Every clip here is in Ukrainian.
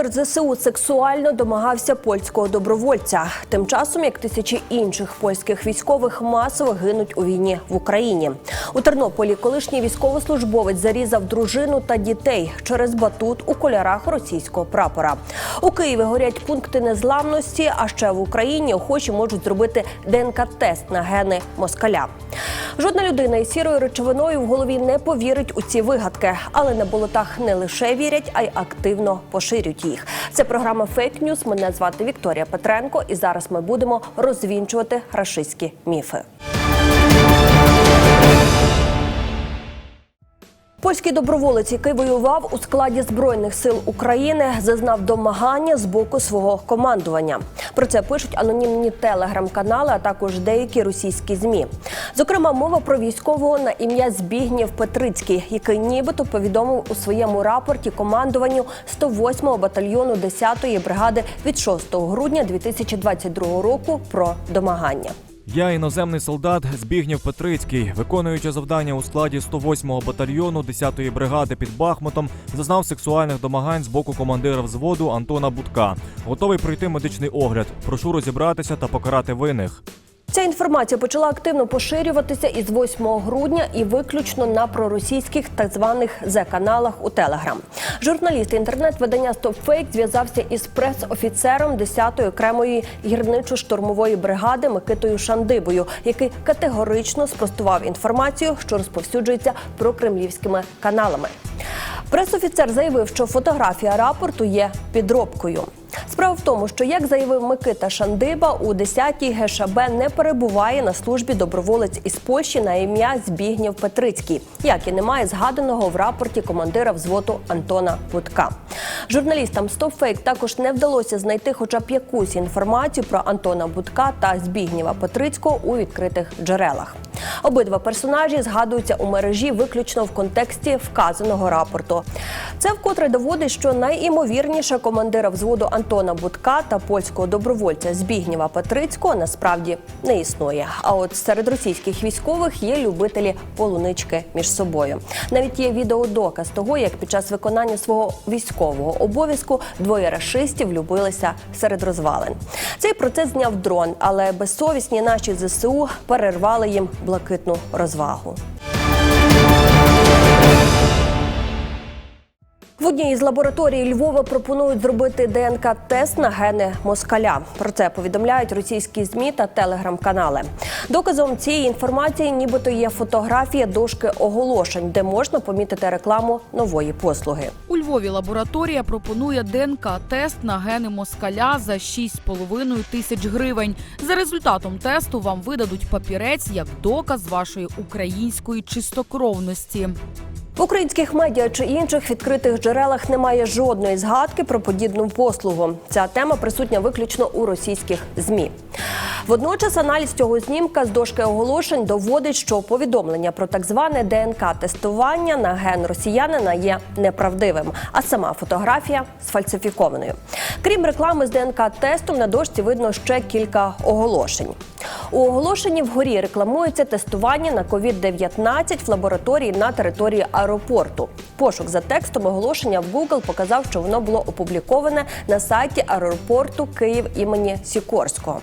Командир ЗСУ сексуально домагався польського добровольця. Тим часом, як тисячі інших польських військових масово гинуть у війні в Україні. У Тернополі колишній військовослужбовець зарізав дружину та дітей через батут у кольорах російського прапора. У Києві горять пункти незламності. А ще в Україні охочі можуть зробити ДНК-тест на гени москаля. Жодна людина із сірою речовиною в голові не повірить у ці вигадки, але на болотах не лише вірять, а й активно поширюють їх. Це програма Фейк Ньюс. Мене звати Вікторія Петренко, і зараз ми будемо розвінчувати рашистські міфи. Польський доброволець, який воював у складі збройних сил України, зазнав домагання з боку свого командування. Про це пишуть анонімні телеграм-канали, а також деякі російські змі. Зокрема, мова про військового на ім'я Збігнєв Петрицький, який нібито повідомив у своєму рапорті командуванню 108-го батальйону 10-ї бригади від 6 грудня 2022 року про домагання. Я іноземний солдат Збігнєв Петрицький, виконуючи завдання у складі 108-го батальйону 10-ї бригади під Бахмутом, зазнав сексуальних домагань з боку командира взводу Антона Будка. Готовий пройти медичний огляд. Прошу розібратися та покарати винних. Ця інформація почала активно поширюватися із 8 грудня і виключно на проросійських так званих Зе-каналах у Телеграм. Журналіст інтернет-видання StopFake зв'язався із прес-офіцером 10-ї окремої гірничо-штурмової бригади Микитою Шандибою, який категорично спростував інформацію, що розповсюджується прокремлівськими каналами. Прес-офіцер заявив, що фотографія рапорту є підробкою. Справа в тому, що як заявив Микита Шандиба, у 10-й ГШБ не перебуває на службі доброволець із Польщі на ім'я Збігнєв Петрицький, як і немає згаданого в рапорті командира взводу Антона Будка. Журналістам StopFake також не вдалося знайти хоча б якусь інформацію про Антона Будка та Збігнєва Петрицького у відкритих джерелах. Обидва персонажі згадуються у мережі виключно в контексті вказаного рапорту. Це вкотре доводить, що найімовірніше командира взводу Антона Будка та польського добровольця Збігнєва Петрицького насправді не існує. А от серед російських військових є любителі полунички між собою. Навіть є відеодоказ того, як під час виконання свого військового обов'язку двоє рашистів любилися серед розвалин. Цей процес зняв дрон, але безсовісні наші ЗСУ перервали їм блакитну розвагу. В одній із лабораторій Львова пропонують зробити ДНК-тест на гени москаля. Про це повідомляють російські змі та телеграм-канали. Доказом цієї інформації, нібито є фотографія дошки оголошень, де можна помітити рекламу нової послуги. У Львові лабораторія пропонує ДНК-тест на гени москаля за 6,5 тисяч гривень. За результатом тесту вам видадуть папірець як доказ вашої української чистокровності. В українських медіа чи інших відкритих джерелах немає жодної згадки про подібну послугу. Ця тема присутня виключно у російських змі. Водночас аналіз цього знімка з дошки оголошень доводить, що повідомлення про так зване ДНК-тестування на ген росіянина є неправдивим, а сама фотографія сфальсифікованою. Крім реклами з ДНК-тестом, на дошці видно ще кілька оголошень. У оголошенні вгорі рекламується тестування на COVID-19 в лабораторії на території аеропорту. Пошук за текстом оголошення в Google показав, що воно було опубліковане на сайті аеропорту Київ імені Сікорського.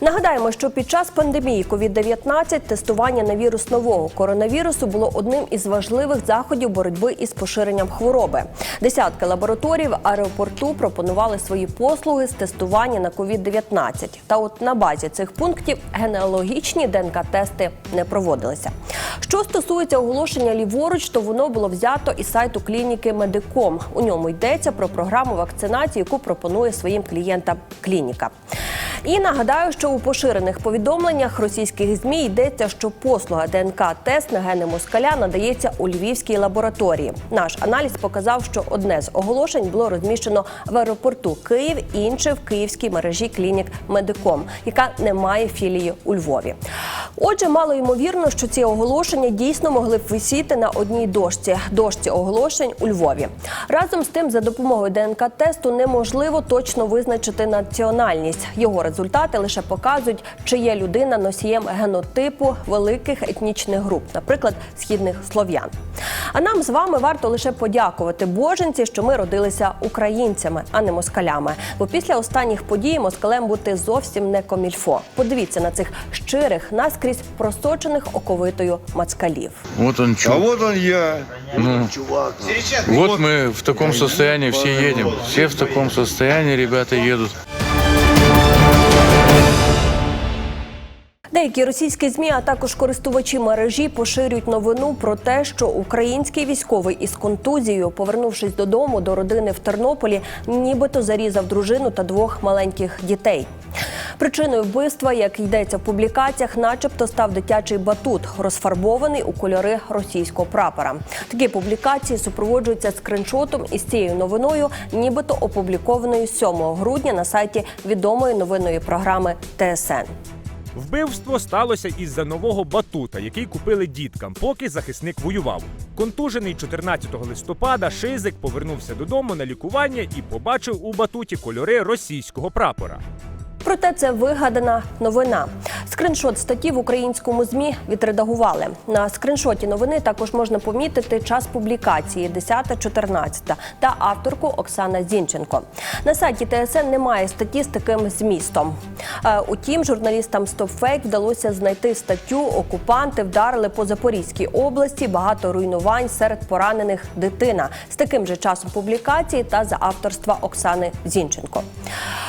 Нагадаємо, що під час пандемії COVID-19 тестування на вірус нового коронавірусу було одним із важливих заходів боротьби із поширенням хвороби. Десятки лабораторій в аеропорту пропонували свої послуги з тестування на COVID-19. Та от на базі цих пунктів генеалогічні ДНК-тести не проводилися. Що стосується оголошення ліворуч, то воно було взято із сайту клініки Медиком. У ньому йдеться про програму вакцинації, яку пропонує своїм клієнтам клініка. І нагадаю, що у поширених повідомленнях російських змі йдеться, що послуга ДНК-тест на гени москаля надається у львівській лабораторії. Наш аналіз показав, що одне з оголошень було розміщено в аеропорту Київ, інше в київській мережі клінік Медиком, яка не має філії у Львові. Отже, мало ймовірно, що ці оголошення дійсно могли б висіти на одній дошці дошці оголошень у Львові. Разом з тим, за допомогою ДНК-тесту неможливо точно визначити національність. Його результати лише показують, чи є людина носієм генотипу великих етнічних груп, наприклад, східних слов'ян. А нам з вами варто лише подякувати боженці, що ми родилися українцями, а не москалями. Бо після останніх подій москалем бути зовсім не комільфо. Подивіться на цих щирих, наскрізь просочених оковитою мацкалів. Вот он А чувак. вот он я. Ну, вот мы в таком состоянии все едем. Все в таком состоянии, ребята едут. Деякі російські змі, а також користувачі мережі поширюють новину про те, що український військовий із контузією, повернувшись додому до родини в Тернополі, нібито зарізав дружину та двох маленьких дітей. Причиною вбивства, як йдеться в публікаціях, начебто став дитячий батут, розфарбований у кольори російського прапора. Такі публікації супроводжуються скриншотом із цією новиною, нібито опублікованою 7 грудня на сайті відомої новинної програми ТСН. Вбивство сталося із-за нового батута, який купили діткам, поки захисник воював. Контужений 14 листопада Шизик повернувся додому на лікування і побачив у батуті кольори російського прапора. Проте це вигадана новина. Скриншот статті в українському змі відредагували. На скриншоті новини також можна помітити час публікації 10-14 та авторку Оксана Зінченко. На сайті ТСН немає статті з таким змістом. Е, Утім, журналістам StopFake вдалося знайти статтю Окупанти вдарили по Запорізькій області. Багато руйнувань серед поранених дитина з таким же часом публікації та за авторства Оксани Зінченко.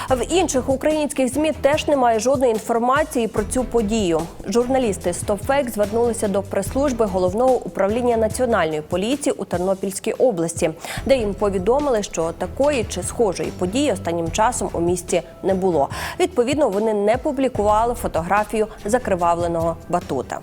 В інших українських змі теж немає жодної інформації про цю подію. Журналісти «Стопфейк» звернулися до прес-служби головного управління національної поліції у Тернопільській області, де їм повідомили, що такої чи схожої події останнім часом у місті не було. Відповідно, вони не публікували фотографію закривавленого батута.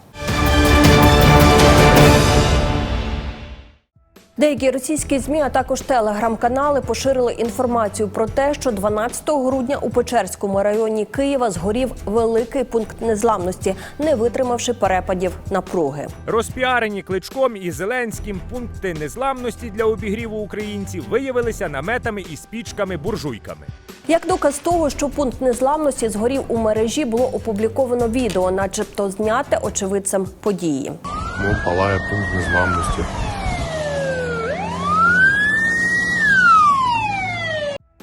Деякі російські змі, а також телеграм-канали поширили інформацію про те, що 12 грудня у Печерському районі Києва згорів великий пункт незламності, не витримавши перепадів напруги. Розпіарені кличком і Зеленським пункти незламності для обігріву українців виявилися наметами і спічками-буржуйками. Як доказ того, що пункт незламності згорів у мережі, було опубліковано відео, начебто зняте очевидцем події. Вон палає пункт незламності.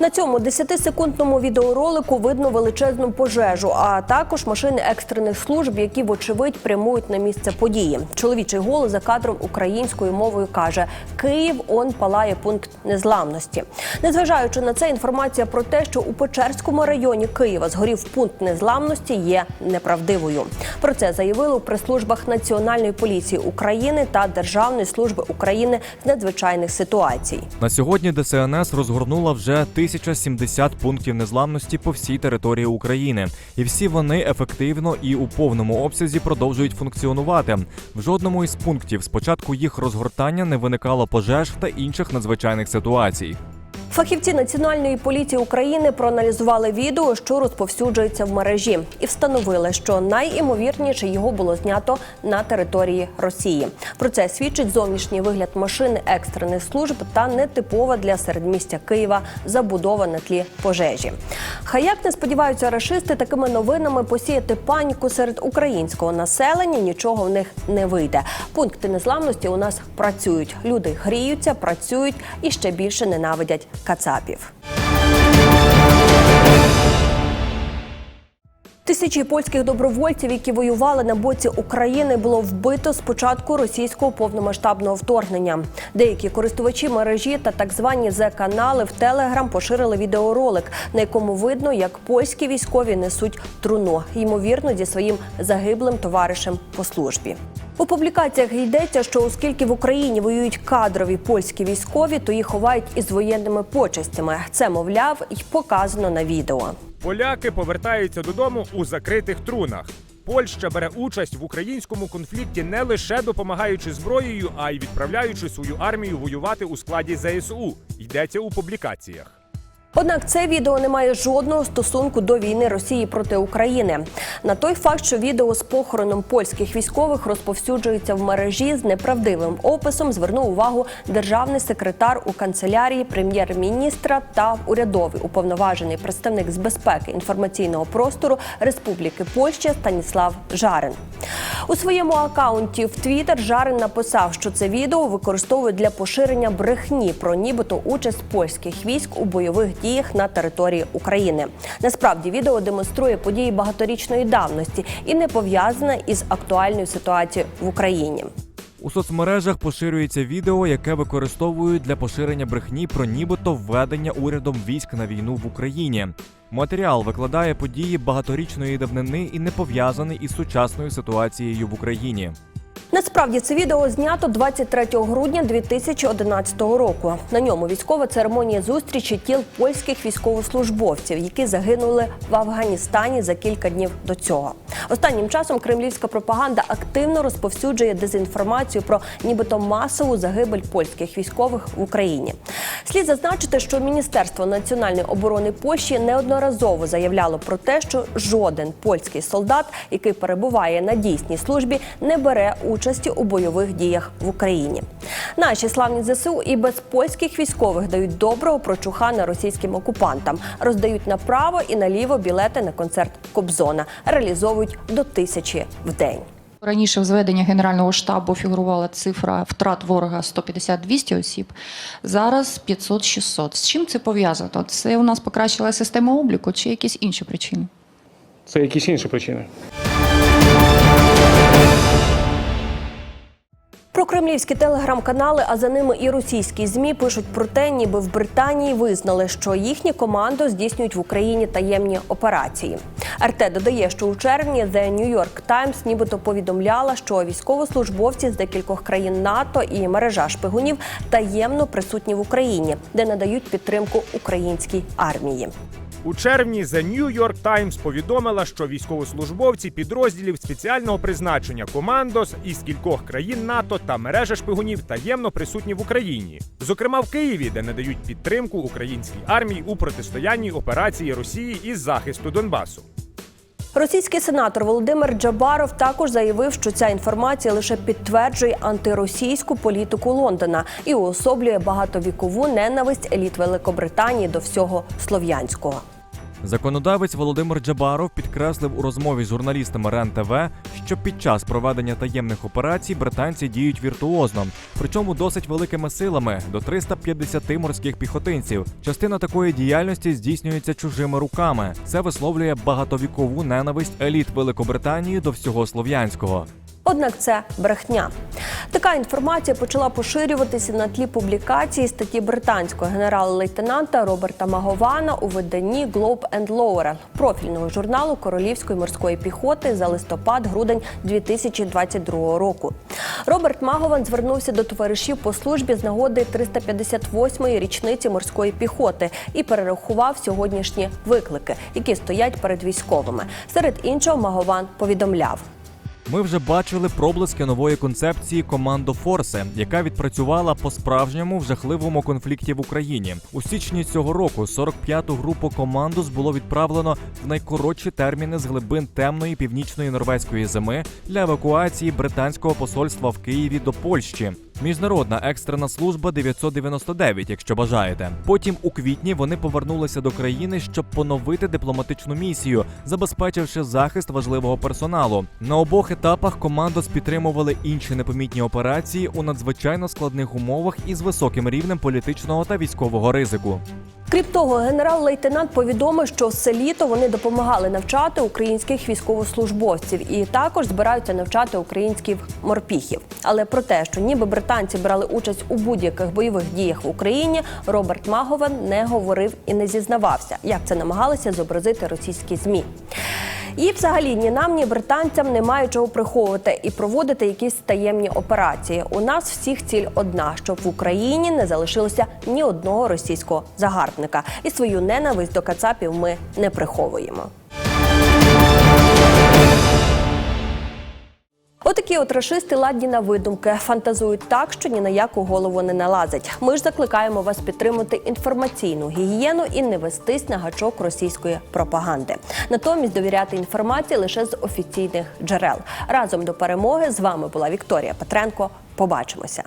На цьому 10-секундному відеоролику видно величезну пожежу, а також машини екстрених служб, які вочевидь прямують на місце події. Чоловічий голос за кадром українською мовою каже: Київ он палає пункт незламності. Незважаючи на це, інформація про те, що у Печерському районі Києва згорів пункт незламності, є неправдивою. Про це заявили у прес-службах Національної поліції України та Державної служби України з надзвичайних ситуацій. На сьогодні ДСНС розгорнула вже 1070 пунктів незламності по всій території України, і всі вони ефективно і у повному обсязі продовжують функціонувати. В жодному із пунктів спочатку їх розгортання не виникало пожеж та інших надзвичайних ситуацій. Фахівці Національної поліції України проаналізували відео, що розповсюджується в мережі, і встановили, що найімовірніше його було знято на території Росії. Про це свідчить зовнішній вигляд машини екстрених служб та нетипова для середмістя Києва забудова на тлі пожежі. Хай як не сподіваються рашисти такими новинами посіяти паніку серед українського населення. Нічого в них не вийде. Пункти незламності у нас працюють. Люди гріються, працюють і ще більше ненавидять кацапів. Тисячі польських добровольців, які воювали на боці України, було вбито з початку російського повномасштабного вторгнення. Деякі користувачі мережі та так звані Зе-канали в Телеграм поширили відеоролик, на якому видно, як польські військові несуть труну, ймовірно, зі своїм загиблим товаришем по службі. У публікаціях йдеться, що оскільки в Україні воюють кадрові польські військові, то їх ховають із воєнними почестями. Це мовляв і показано на відео. Поляки повертаються додому у закритих трунах. Польща бере участь в українському конфлікті не лише допомагаючи зброєю, а й відправляючи свою армію воювати у складі ЗСУ. Йдеться у публікаціях. Однак це відео не має жодного стосунку до війни Росії проти України. На той факт, що відео з похороном польських військових розповсюджується в мережі з неправдивим описом, звернув увагу державний секретар у канцелярії прем'єр-міністра та урядовий уповноважений представник з безпеки інформаційного простору Республіки Польща Станіслав Жарин. У своєму акаунті в Твіттер Жарин написав, що це відео використовують для поширення брехні про нібито участь польських військ у бойових діях на території України. Насправді відео демонструє події багаторічної давності і не пов'язане із актуальною ситуацією в Україні. У соцмережах поширюється відео, яке використовують для поширення брехні про нібито введення урядом військ на війну в Україні. Матеріал викладає події багаторічної давнини і не пов'язаний із сучасною ситуацією в Україні. Насправді це відео знято 23 грудня 2011 року. На ньому військова церемонія зустрічі тіл польських військовослужбовців, які загинули в Афганістані за кілька днів до цього. Останнім часом кремлівська пропаганда активно розповсюджує дезінформацію про нібито масову загибель польських військових в Україні. Слід зазначити, що Міністерство національної оборони Польщі неодноразово заявляло про те, що жоден польський солдат, який перебуває на дійсній службі, не бере участі у бойових діях в Україні. Наші славні ЗСУ і без польських військових дають доброго прочухана російським окупантам, роздають направо і наліво білети на концерт Кобзона, реалізовують до тисячі в день. Раніше в зведенні Генерального штабу фігурувала цифра втрат ворога 150-200 осіб. Зараз 500-600. З чим це пов'язано? Це у нас покращила система обліку чи якісь інші причини? Це якісь інші причини. Про кремлівські телеграм-канали, а за ними і російські змі пишуть про те, ніби в Британії визнали, що їхні команди здійснюють в Україні таємні операції. РТ додає, що у червні The New York Times нібито повідомляла, що військовослужбовці з декількох країн НАТО і мережа шпигунів таємно присутні в Україні, де надають підтримку українській армії. У червні The New York Times повідомила, що військовослужбовці підрозділів спеціального призначення Командос із кількох країн НАТО та мережа шпигунів таємно присутні в Україні, зокрема в Києві, де надають підтримку українській армії у протистоянні операції Росії із захисту Донбасу. Російський сенатор Володимир Джабаров також заявив, що ця інформація лише підтверджує антиросійську політику Лондона і уособлює багатовікову ненависть еліт Великобританії до всього слов'янського. Законодавець Володимир Джабаров підкреслив у розмові з журналістами РЕН ТВ, що під час проведення таємних операцій британці діють віртуозно, причому досить великими силами до 350 морських піхотинців. Частина такої діяльності здійснюється чужими руками. Це висловлює багатовікову ненависть еліт Великобританії до всього слов'янського. Однак це брехня. Така інформація почала поширюватися на тлі публікації статті британського генерала-лейтенанта Роберта Магована у виданні Globe and Laurel, профільного журналу Королівської морської піхоти за листопад-грудень 2022 року. Роберт Магован звернувся до товаришів по службі з нагоди 358-ї річниці морської піхоти і перерахував сьогоднішні виклики, які стоять перед військовими. Серед іншого Магован повідомляв. Ми вже бачили проблиски нової концепції Командо Форсе, яка відпрацювала по справжньому в жахливому конфлікті в Україні. У січні цього року 45-ту групу командос було відправлено в найкоротші терміни з глибин темної північної норвезької зими для евакуації британського посольства в Києві до Польщі. Міжнародна екстрена служба 999, якщо бажаєте. Потім у квітні вони повернулися до країни, щоб поновити дипломатичну місію, забезпечивши захист важливого персоналу. На обох етапах командос підтримували інші непомітні операції у надзвичайно складних умовах із високим рівнем політичного та військового ризику. Крім того, генерал-лейтенант повідомив, що все літо вони допомагали навчати українських військовослужбовців і також збираються навчати українських морпіхів. Але про те, що ніби британці брали участь у будь-яких бойових діях в Україні, Роберт Маговен не говорив і не зізнавався, як це намагалися зобразити російські змі. І, взагалі, ні нам, ні британцям немає чого приховувати і проводити якісь таємні операції. У нас всіх ціль одна, щоб в Україні не залишилося ні одного російського загарбника. І свою ненависть до кацапів ми не приховуємо. Отакі от рашисти ладні на видумки, фантазують так, що ні на яку голову не налазить. Ми ж закликаємо вас підтримати інформаційну гігієну і не вестись на гачок російської пропаганди. Натомість довіряти інформації лише з офіційних джерел. Разом до перемоги з вами була Вікторія Петренко. Побачимося.